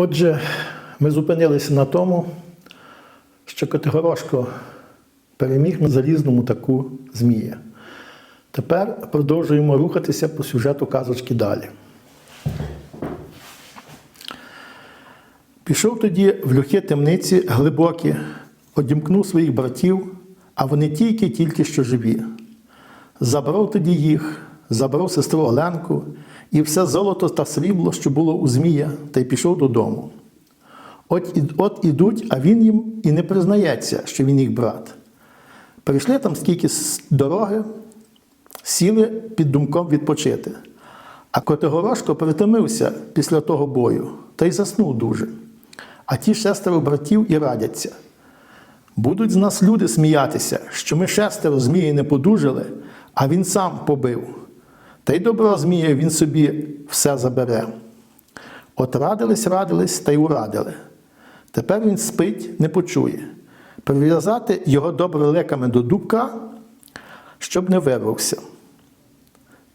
Отже, ми зупинилися на тому, що Котигорошко переміг на залізному таку змія. Тепер продовжуємо рухатися по сюжету казочки далі. Пішов тоді в люхи темниці глибокі, одімкнув своїх братів, а вони тільки-тільки що живі. Забрав тоді їх, забрав сестру Оленку і все золото та срібло, що було у Змія, та й пішов додому. От, от ідуть, а він їм і не признається, що він їх брат. Прийшли там скільки с- дороги, сіли під думком відпочити. А Котигорошко притомився після того бою та й заснув дуже. А ті шестеро братів і радяться. Будуть з нас люди сміятися, що ми шестеро змії не подужали, а він сам побив. Та й добро змія він собі все забере. От радились, радились та й урадили. Тепер він спить, не почує. Прив'язати його добре леками до дубка, щоб не вирвався.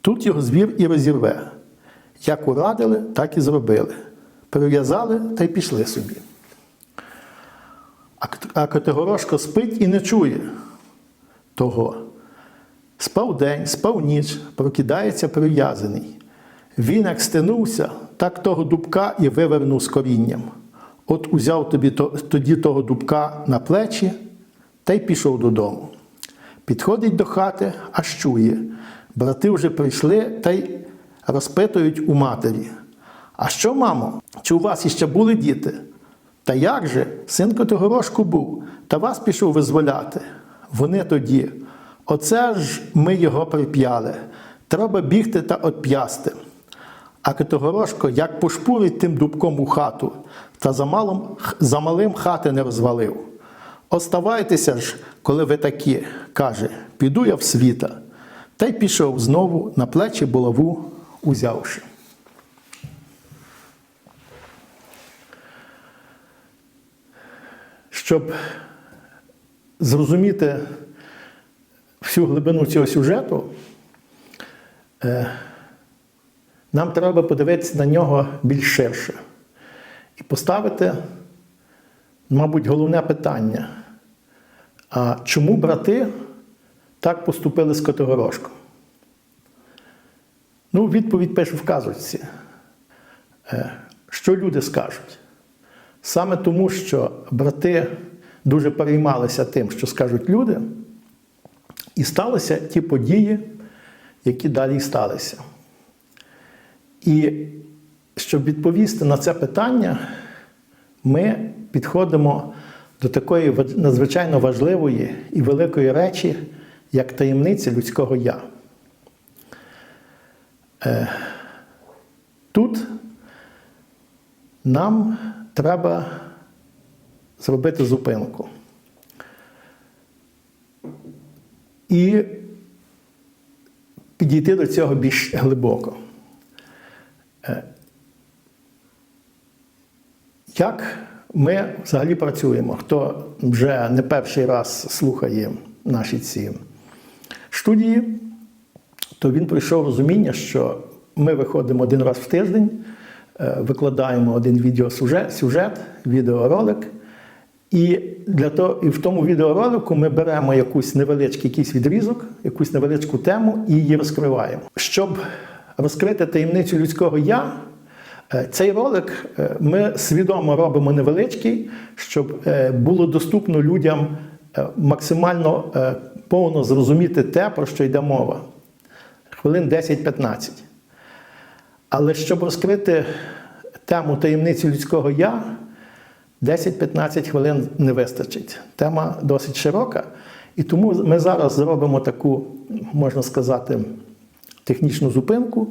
Тут його звір і розірве. Як урадили, так і зробили. Прив'язали та й пішли собі. А Кот- Котигорошко спить і не чує того. Спав день, спав ніч, прокидається прив'язаний. Він як стинувся, так того дубка і вивернув з корінням. От узяв тобі то- тоді того дубка на плечі та й пішов додому. Підходить до хати, аж чує. Брати вже прийшли та й розпитують у матері. А що, мамо, чи у вас іще були діти? Та як же, син Котигорошку був, та вас пішов визволяти. Вони тоді. Оце ж ми його прип'яли. Треба бігти та отп'ясти. А Котигорошко як пошпурить тим дубком у хату, та за, малом, за малим хати не розвалив. Оставайтеся ж, коли ви такі, каже, піду я в світа. Та й пішов знову на плечі булаву узявши. Щоб зрозуміти всю глибину цього сюжету, е, нам треба подивитися на нього більш ширше і поставити, мабуть, головне питання. А чому брати так поступили з Котигорошком? Ну, відповідь пише в казочці. Е, Що люди скажуть? Саме тому, що брати дуже переймалися тим, що скажуть люди, і сталися ті події, які далі сталися. І щоб відповісти на це питання, ми підходимо до такої надзвичайно важливої і великої речі, як таємниця людського я. Е, Тут нам треба зробити зупинку. І підійти до цього більш глибоко. Е, Як ми взагалі працюємо? Хто вже не перший раз слухає наші ці студії, то він прийшов розуміння, що ми виходимо один раз в тиждень, е, викладаємо один відеосюжет, сюжет, відеоролик. І, для того, і в тому відеоролику ми беремо якусь невеличкий якийсь відрізок, якусь невеличку тему і її розкриваємо. Щоб розкрити таємницю людського я, е, цей ролик е, ми свідомо робимо невеличкий, щоб е, було доступно людям максимально повно зрозуміти те, про що йде мова. Хвилин 10-15. Але щоб розкрити тему таємниці людського я, 10-15 хвилин не вистачить. Тема досить широка, і тому ми зараз зробимо таку, можна сказати, технічну зупинку,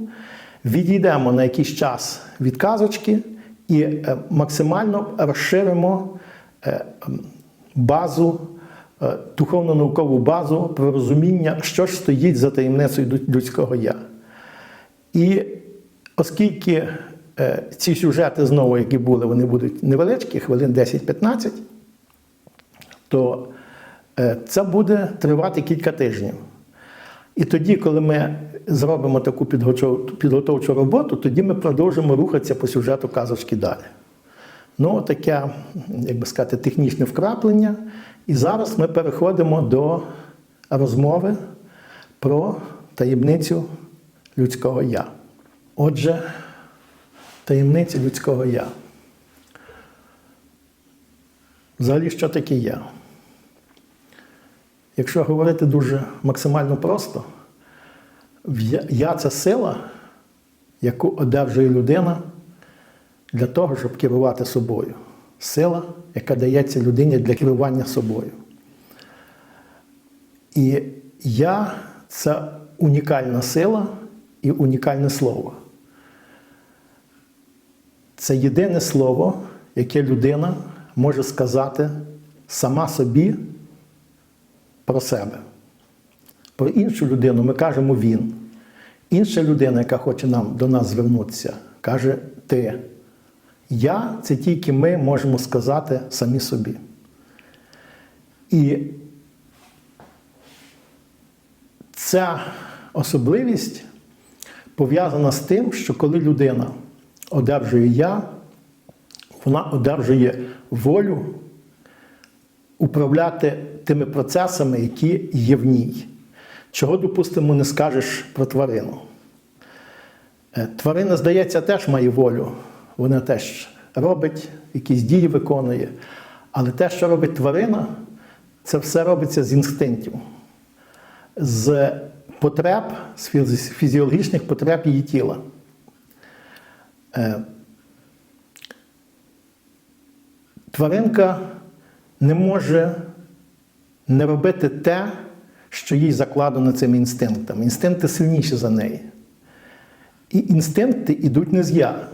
відійдемо на якийсь час від казочки і е, максимально розширимо е, базу, е, духовно-наукову базу про розуміння, що ж стоїть за таємницею людського я. І оскільки ці сюжети знову, які були, вони будуть невеличкі, хвилин 10-15, то е, це буде тривати кілька тижнів. І тоді, коли ми зробимо таку підготовчу роботу, тоді ми продовжимо рухатися по сюжету казочки далі. Ну, таке, як би сказати, технічне вкраплення. І зараз ми переходимо до розмови про таємницю людського я. Отже, таємниця людського я. Взагалі, що таке я? Якщо говорити дуже максимально просто, я це сила, яку одержує людина для того, щоб керувати собою. Сила, яка дається людині для керування собою. І я це унікальна сила і унікальне слово. Це єдине слово, яке людина може сказати сама собі про себе. Про іншу людину ми кажемо він. Інша людина, яка хоче нам до нас звернутися, каже ти. Я це тільки ми можемо сказати самі собі. І ця особливість пов'язана з тим, що коли людина одержує я, вона одержує волю управляти тими процесами, які є в ній. Чого, допустимо, не скажеш про тварину. Е, Тварина, здається, теж має волю. Вона теж робить, якісь дії виконує. Але те, що робить тварина, це все робиться з інстинктів, з потреб, з фізіологічних потреб її тіла. Е, Тваринка не може не робити те, що їй закладено цим інстинктом. Інстинкти сильніші за неї. І інстинкти йдуть не з я.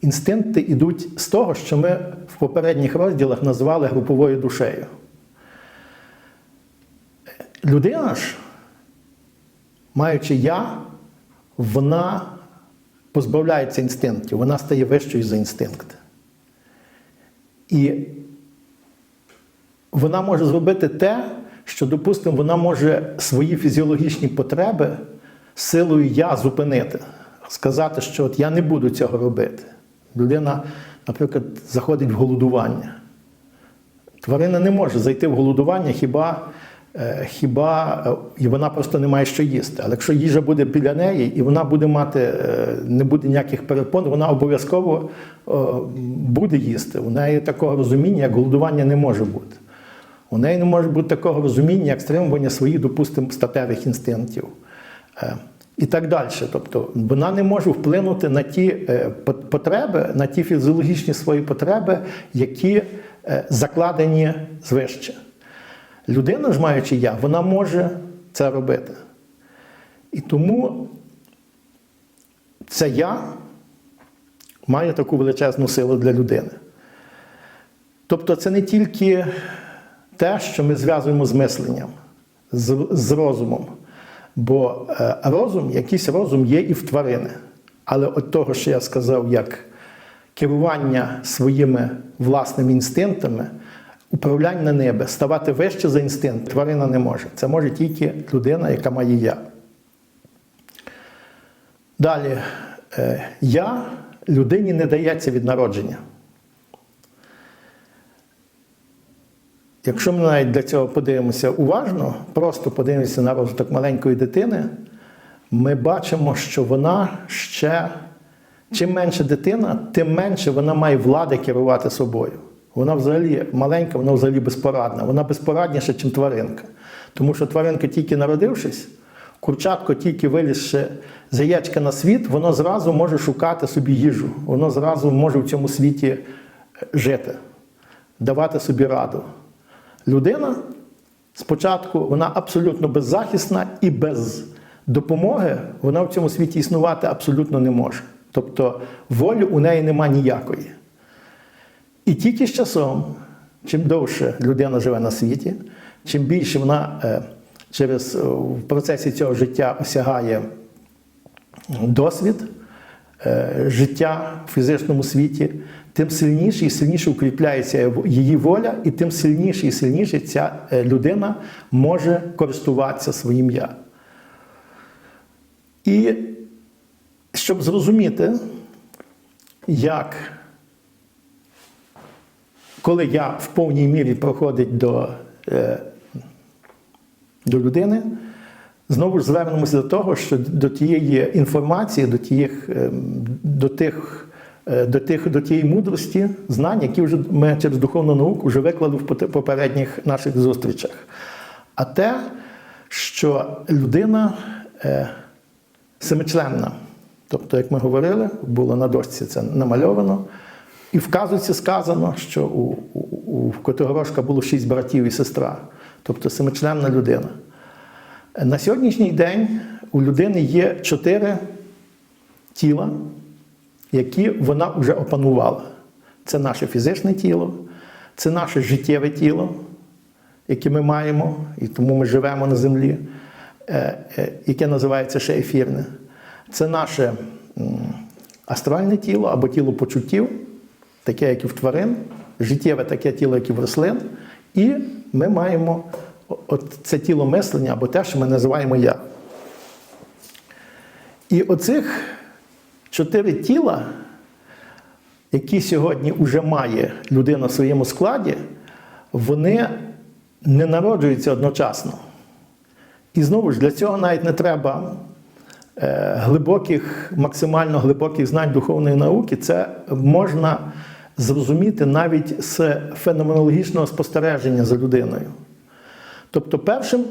Інстинкти йдуть з того, що ми в попередніх розділах назвали груповою душею. Людина ж, маючи я, вона позбавляється інстинктів, вона стає вищою за інстинкт. І вона може зробити те, що, допустимо, вона може свої фізіологічні потреби силою я зупинити, сказати, що от я не буду цього робити. Людина, наприклад, заходить в голодування. Тварина не може зайти в голодування, хіба, хіба е, і вона просто не має що їсти. Але якщо їжа буде біля неї, і вона буде мати, е, не буде ніяких перепон, вона обов'язково е, буде їсти. У неї такого розуміння, як голодування не може бути. У неї не може бути такого розуміння, як стримування своїх, допустимо, статевих інстинктів. Е, І так далі. Тобто вона не може вплинути на ті е, потреби, на ті фізіологічні свої потреби, які е, закладені звище. Людина ж маючи я, вона може це робити. І тому це я має таку величезну силу для людини. Тобто це не тільки те, що ми зв'язуємо з мисленням, з, з розумом. Бо е, розум, якийсь розум є і в тварини. Але от того, що я сказав, як керування своїми власними інстинктами, управляння ними, ставати вище за інстинкт, тварина не може. Це може тільки людина, яка має я. Далі, е, я людині не дається від народження. Якщо ми навіть для цього подивимося уважно, просто подивимося на розвиток маленької дитини, ми бачимо, що вона ще, чим менше дитина, тим менше вона має влади керувати собою. Вона взагалі маленька, вона взагалі безпорадна. Вона безпорадніша, ніж тваринка. Тому що тваринка, тільки народившись, курчатко тільки вилізши з яєчка на світ, воно зразу може шукати собі їжу. Воно зразу може в цьому світі е, жити, давати собі раду. Людина спочатку вона абсолютно беззахисна і без допомоги вона в цьому світі існувати абсолютно не може. Тобто волі у неї нема ніякої. І тільки з часом, чим довше людина живе на світі, чим більше вона е, через е, в процесі цього життя осягає досвід е, життя в фізичному світі, тим сильніше і сильніше укріпляється її воля, і тим сильніше і сильніше ця людина може користуватися своїм я. І щоб зрозуміти, як коли я в повній мірі проходить до, е, до людини, знову ж звернемося до того, що до тієї інформації, до тієї, е, до тих. е, До тих до тієї мудрості, знань, які вже ми через духовну науку вже виклали в попередніх наших зустрічах. А те, що людина е, семичленна, тобто, як ми говорили, було на дошці це намальовано, і в казуці сказано, що у, у, у Котигорошка було шість братів і сестра, тобто семичленна людина. На сьогоднішній день у людини є чотири тіла, які вона вже опанувала. Це наше фізичне тіло, це наше життєве тіло, яке ми маємо, і тому ми живемо на землі, е, е, яке називається ще ефірне. Це наше астральне тіло або тіло почуттів, таке, як і в тварин, життєве таке тіло, як і в рослин. І ми маємо от це тіло мислення або те, що ми називаємо я. І оцих чотири тіла, які сьогодні вже має людина в своєму складі, вони не народжуються одночасно. І знову ж для цього навіть не треба е, глибоких, максимально глибоких знань духовної науки. Це можна зрозуміти навіть з феноменологічного спостереження за людиною. Тобто, першим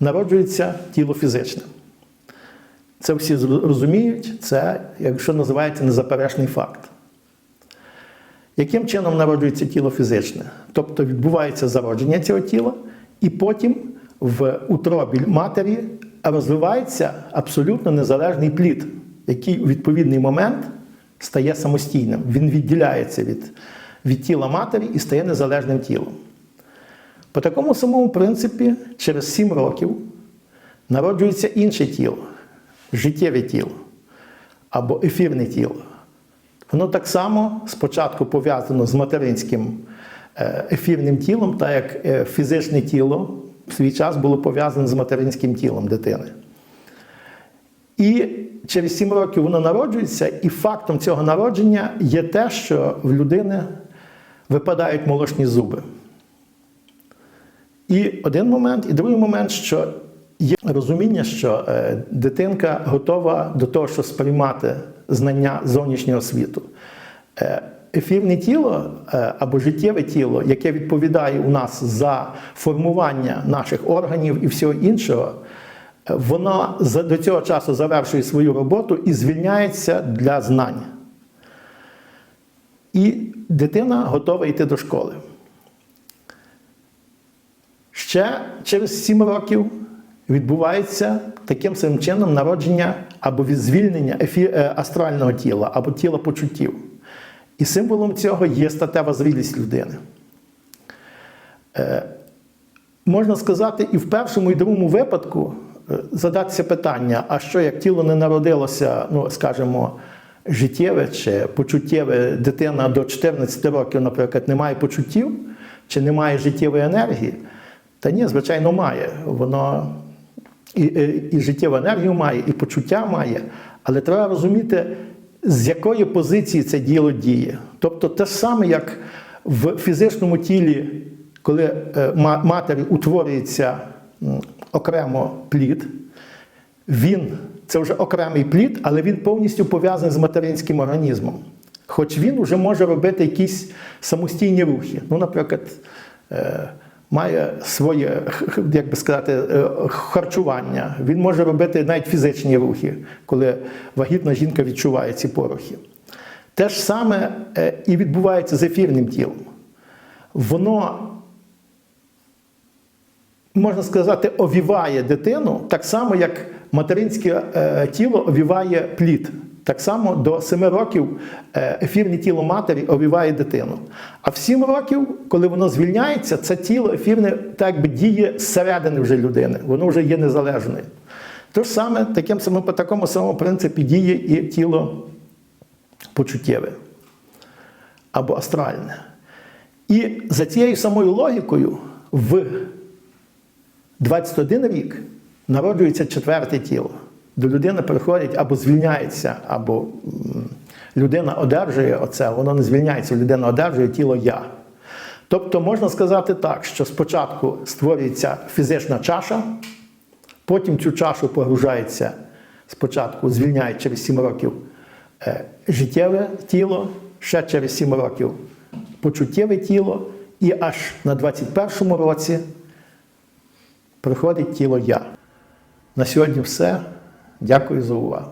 народжується тіло фізичне. Це всі розуміють, це, якщо називається незаперечний факт. Яким чином народжується тіло фізичне? Тобто відбувається зародження цього тіла, і потім в утробі матері розвивається абсолютно незалежний плід, який у відповідний момент стає самостійним. Він відділяється від, від тіла матері і стає незалежним тілом. По такому самому принципі, через 7 років народжується інше тіло, життєве тіло або ефірне тіло. Воно так само спочатку пов'язано з материнським е, ефірним тілом, так як е, фізичне тіло в свій час було пов'язане з материнським тілом дитини. І через 7 років воно народжується, і фактом цього народження є те, що в людини випадають молочні зуби. І один момент, і другий момент, що є розуміння, що е, дитинка готова до того, щоб сприймати знання зовнішнього світу. Е, Ефірне тіло е, або життєве тіло, яке відповідає у нас за формування наших органів і всього іншого, воно до цього часу завершує свою роботу і звільняється для знань. І дитина готова йти до школи. Ще через 7 років відбувається таким самим чином народження або звільнення е, астрального тіла, або тіла почуттів. І символом цього є статева зрілість людини. Е, Можна сказати, і в першому і другому випадку задатися питання: а що як тіло не народилося, ну скажімо, життєве чи почуттєве дитина до 14 років, наприклад, не має почуттів чи не має життєвої енергії? Та ні, звичайно, має. Воно і, і, і життєву енергію має, і почуття має. Але треба розуміти, з якої позиції це діло діє. Тобто те саме, як в фізичному тілі, коли е, матері утворюється окремо плід, він це вже окремий плід, але він повністю пов'язаний з материнським організмом. Хоч він вже може робити якісь самостійні рухи. Ну, наприклад, е, має своє, як би сказати, е, харчування. Він може робити навіть фізичні рухи, коли вагітна жінка відчуває ці порохи. Те ж саме е, і відбувається з ефірним тілом. Воно можна сказати, овіває дитину так само, як материнське е, тіло овіває плід. Так само до 7 років е, ефірне тіло матері овіває дитину. А в 7 років, коли воно звільняється, це тіло ефірне так якби діє зсередини вже людини, воно вже є незалежною. Те ж саме, таким самим, по такому самому принципі діє і тіло почуттєве або астральне. І за цією самою логікою в 21 рік народжується четверте тіло. До людини приходять або звільняється, або людина одержує оце, воно не звільняється, людина одержує тіло я. Тобто можна сказати так, що спочатку створюється фізична чаша, потім цю чашу погружається спочатку, звільняє через 7 років е, життєве тіло, ще через 7 років почуттєве тіло, і аж на 21-му році приходить тіло я. На сьогодні все. Дякую за увагу.